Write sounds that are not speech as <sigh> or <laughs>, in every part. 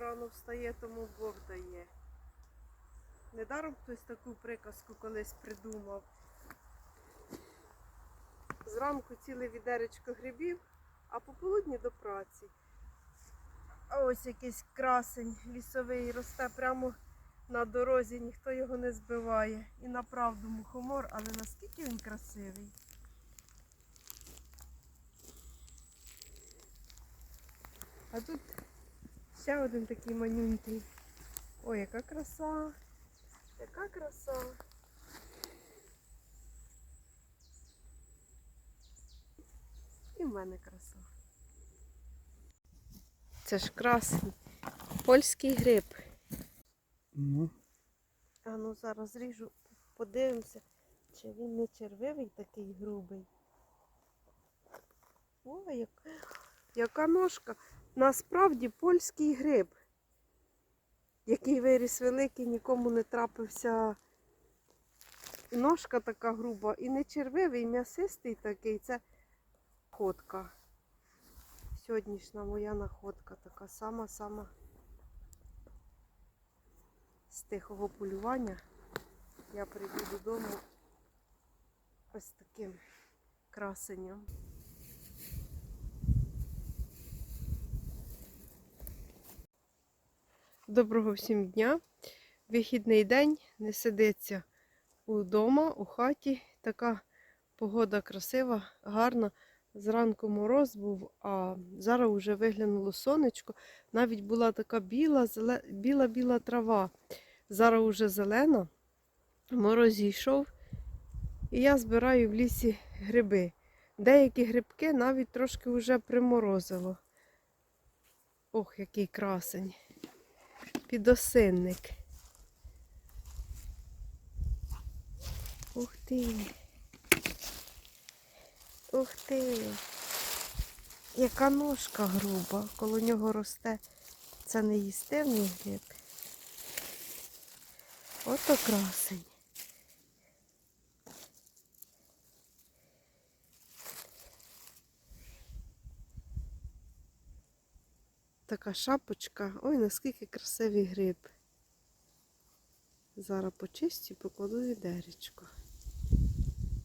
рано встає, тому Бог дає. Недаром хтось таку приказку колись придумав. Зранку ціле відеречко грибів, а пополудні до праці. А ось якийсь красень лісовий росте прямо на дорозі, ніхто його не збиває. І направду мухомор, але наскільки він красивий. А тут ще один такий манюнький. Ой, яка краса! Яка краса! І в мене краса. Це ж красний польський гриб. Ну, А ну зараз ріжу, подивимося, чи він не червивий такий грубий. Ой, як, яка ножка. Насправді польський гриб, який виріс великий, нікому не трапився. Ножка така груба і не червивий, м'ясистий такий. Це находка. Сьогоднішня моя находка така сама-сама з тихого полювання я прийду додому ось таким красенням. Доброго всім дня. Вихідний день не сидиться удома, у хаті. Така погода красива, гарна. Зранку мороз був, а зараз вже виглянуло сонечко. Навіть була така біла-біла трава. Зараз уже зелена, мороз зійшов, і я збираю в лісі гриби. Деякі грибки навіть трошки вже приморозило. Ох, який красень. Підосинник. Ух ти. Ух ти. Яка ножка груба, коло нього росте. Це не їстивний гриб. Ото красень. Така шапочка. Ой, наскільки красивий гриб. Зараз почистю і покладу відеречко.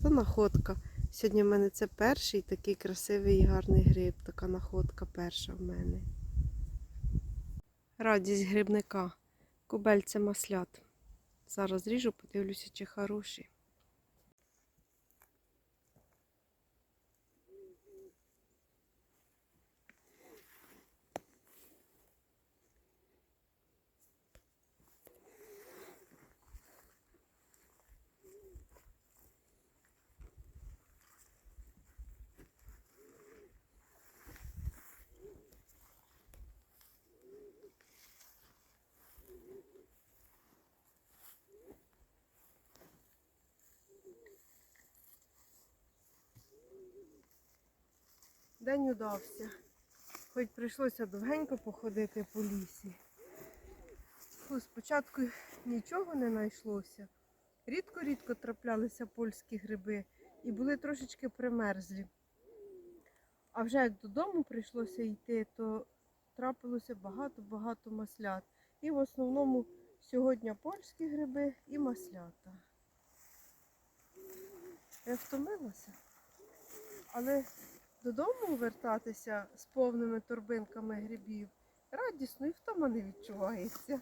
Це находка. Сьогодні в мене це перший такий красивий і гарний гриб. Така находка перша в мене. Радість грибника. Кубельце маслят. Зараз ріжу, подивлюся, чи хороші. День удався. Хоч прийшлося довгенько походити по лісі. Фу, спочатку нічого не знайшлося. Рідко-рідко траплялися польські гриби і були трошечки примерзлі. А вже як додому прийшлося йти, то трапилося багато-багато маслят. І в основному сьогодні польські гриби і маслята. Я втомилася. Але додому вертатися з повними торбинками грибів радісно і втома не відчувається.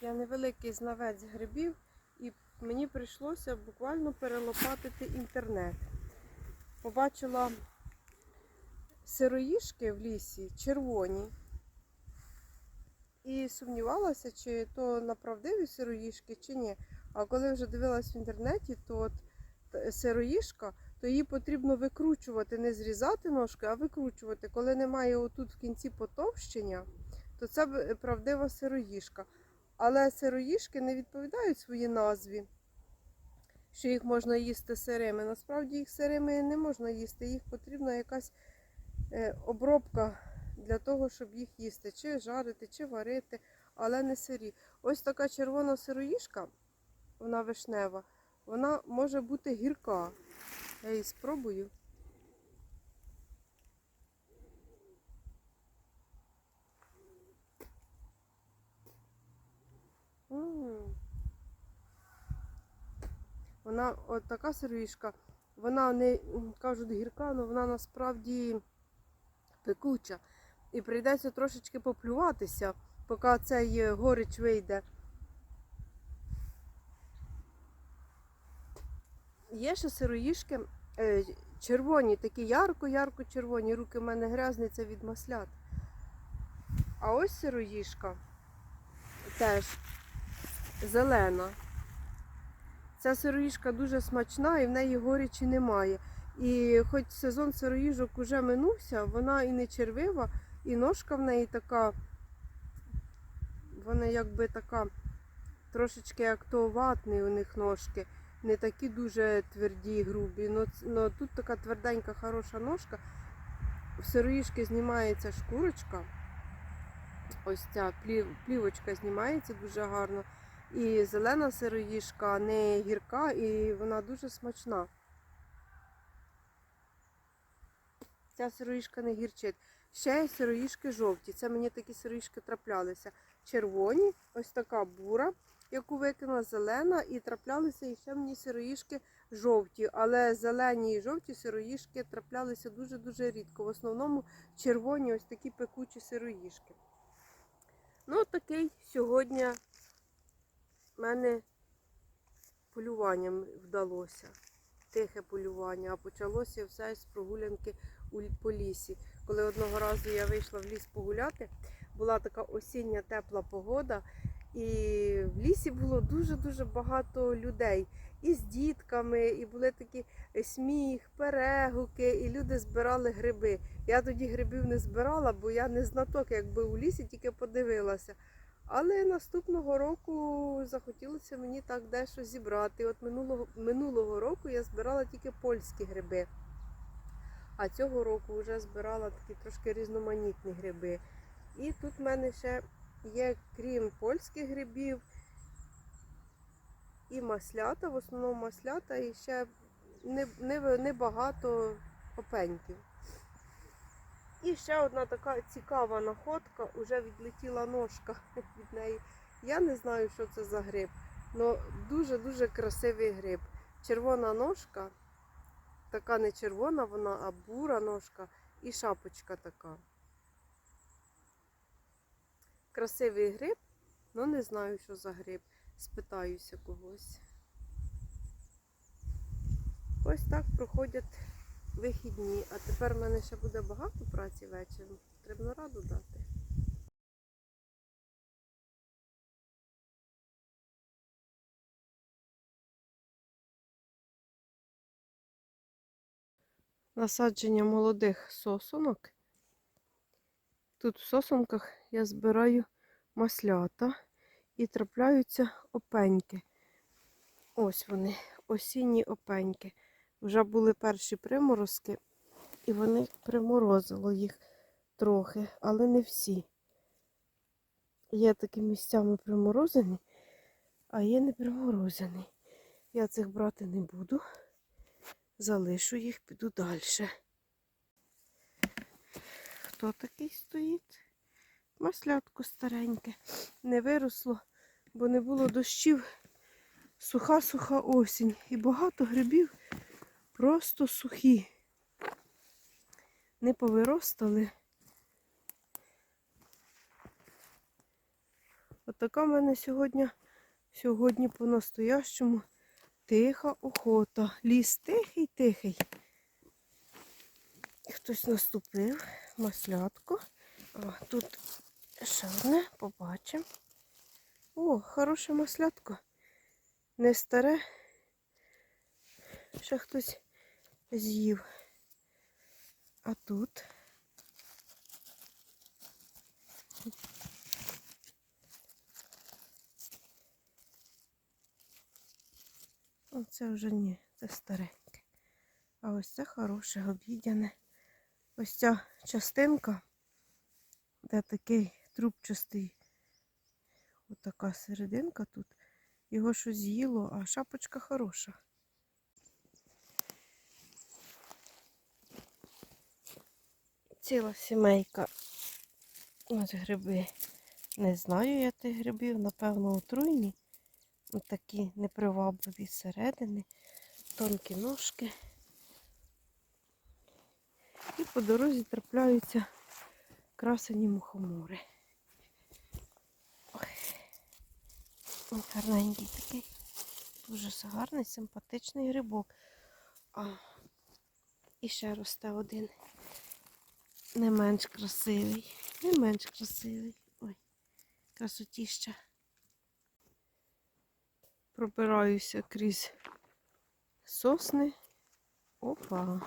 Я невеликий знавець грибів, і мені прийшлося буквально перелопатити інтернет. Побачила сироїшки в лісі червоні. І сумнівалася, чи то на правдиві сироїшки, чи ні. А коли вже дивилась в інтернеті, то от сироїшка, то її потрібно викручувати, не зрізати ножки, а викручувати. Коли немає отут в кінці потовщення, то це правдива сироїшка. Але сироїшки не відповідають своїй назві, що їх можна їсти сирими. Насправді їх сирими не можна їсти, їх потрібна якась е, обробка для того, щоб їх їсти, чи жарити, чи варити, але не сирі. Ось така червона сироїшка, вона вишнева, вона може бути гірка. Я її спробую. Вона от така сироїшка, вона не кажуть гірка, але вона насправді пекуча. І прийдеться трошечки поплюватися, поки цей е, горич вийде. Є ще сироїшки е, червоні, такі ярко-ярко червоні. Руки в мене грязні, це від маслят. А ось сироїшка теж зелена. Ця сироїшка дуже смачна і в неї горічі немає. І хоч сезон сироїжок уже минувся, вона і не червива, і ножка в неї така, вона якби така трошечки як то ватний у них ножки, не такі дуже тверді грубі. Ну, ц- ну, тут така тверденька, хороша ножка. В сироїшки знімається шкурочка. Ось ця плів- плівочка знімається дуже гарно. І зелена сироїшка не гірка, і вона дуже смачна. Ця сироїшка не гірчить. Ще сироїшки жовті. Це мені такі сироїшки траплялися. Червоні, ось така бура, яку викинула зелена, і траплялися і ще мені сироїшки жовті. Але зелені і жовті сироїшки траплялися дуже-дуже рідко. В основному червоні ось такі пекучі сироїшки. Ну, такий сьогодні в мене полюванням вдалося. Тихе полювання, а почалося все з прогулянки по лісі. Коли одного разу я вийшла в ліс погуляти, була така осіння тепла погода, і в лісі було дуже-дуже багато людей. І з дітками, і були такі е, сміх, перегуки, і люди збирали гриби. Я тоді грибів не збирала, бо я не знаток, якби у лісі тільки подивилася. Але наступного року захотілося мені так дещо зібрати. От минулого, минулого року я збирала тільки польські гриби. А цього року вже збирала такі трошки різноманітні гриби. І тут в мене ще є, крім польських грибів, і маслята, в основному маслята, і ще небагато не, не опеньків. І ще одна така цікава находка, уже відлетіла ножка <laughs> від неї. Я не знаю, що це за гриб, але дуже-дуже красивий гриб. Червона ножка, така не червона, вона, а бура ножка і шапочка така. Красивий гриб, але не знаю, що за гриб. Спитаюся когось. Ось так проходять вихідні. А тепер в мене ще буде багато праці вечором. Потрібно раду дати. Насадження молодих сосонок. Тут в сосонках я збираю маслята і трапляються опеньки. Ось вони, осінні опеньки. Вже були перші приморозки, і вони приморозило їх трохи, але не всі. Є такі місцями приморозені, а є не приморозені. Я цих брати не буду. Залишу їх, піду далі. Хто такий стоїть? Маслятко стареньке. Не виросло, бо не було дощів. Суха-суха осінь. І багато грибів просто сухі. Не повиростали. Отака в мене сьогодні, сьогодні по-настоящому тиха охота. Ліс тихий-тихий. Хтось наступив, маслятко. О, тут ще одне, побачимо. О, хороше маслятко. Не старе. Ще хтось з'їв. А тут. Оце вже ні, це стареньке. А ось це хороше, обідяне. Ось ця частинка, де такий трубчастий, отака серединка тут, його щось з'їло, а шапочка хороша. Ціла сімейка. Ось гриби. Не знаю я тих грибів, напевно, отруйні. Ось Такі непривабливі зсередини, тонкі ножки. І по дорозі трапляються красені мухомори. Ой, гарненький такий. Дуже гарний, симпатичний грибок. А, і ще росте один. Не менш красивий. Не менш красивий. Ой, красотіща. Пробираюся крізь сосни. Опа.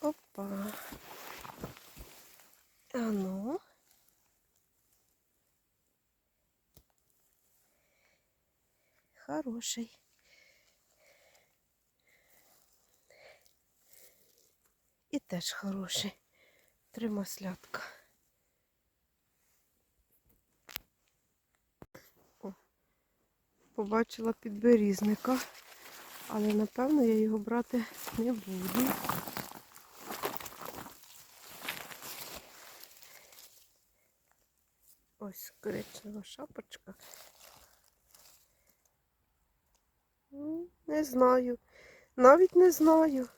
Опа. А ну. Хороший. І теж хороший. Три маслятка. Побачила підберізника, але напевно я його брати не буду. Ось коричнева шапочка. Не знаю. Навіть не знаю.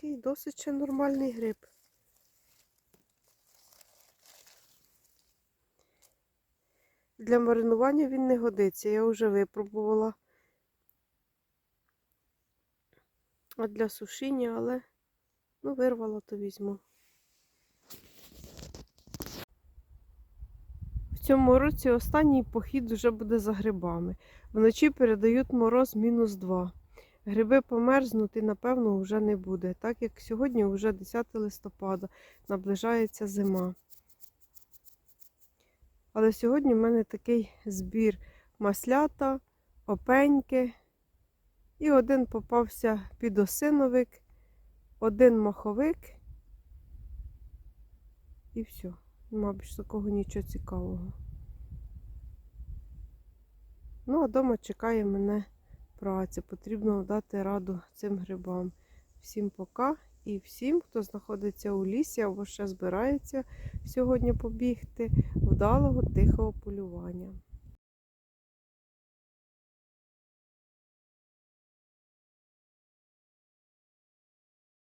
Такий досить ще нормальний гриб. Для маринування він не годиться, я вже випробувала. А для сушіння, але ну, вирвала, то візьму. В цьому році останній похід вже буде за грибами. Вночі передають мороз мінус 2. Гриби померзнуть і, напевно, вже не буде, так як сьогодні вже 10 листопада, наближається зима. Але сьогодні в мене такий збір маслята, опеньки. І один попався підосиновик, один маховик. І все. Нема більш такого нічого цікавого. Ну, а вдома чекає мене праця. Потрібно дати раду цим грибам. Всім пока і всім, хто знаходиться у лісі або ще збирається сьогодні побігти, вдалого тихого полювання.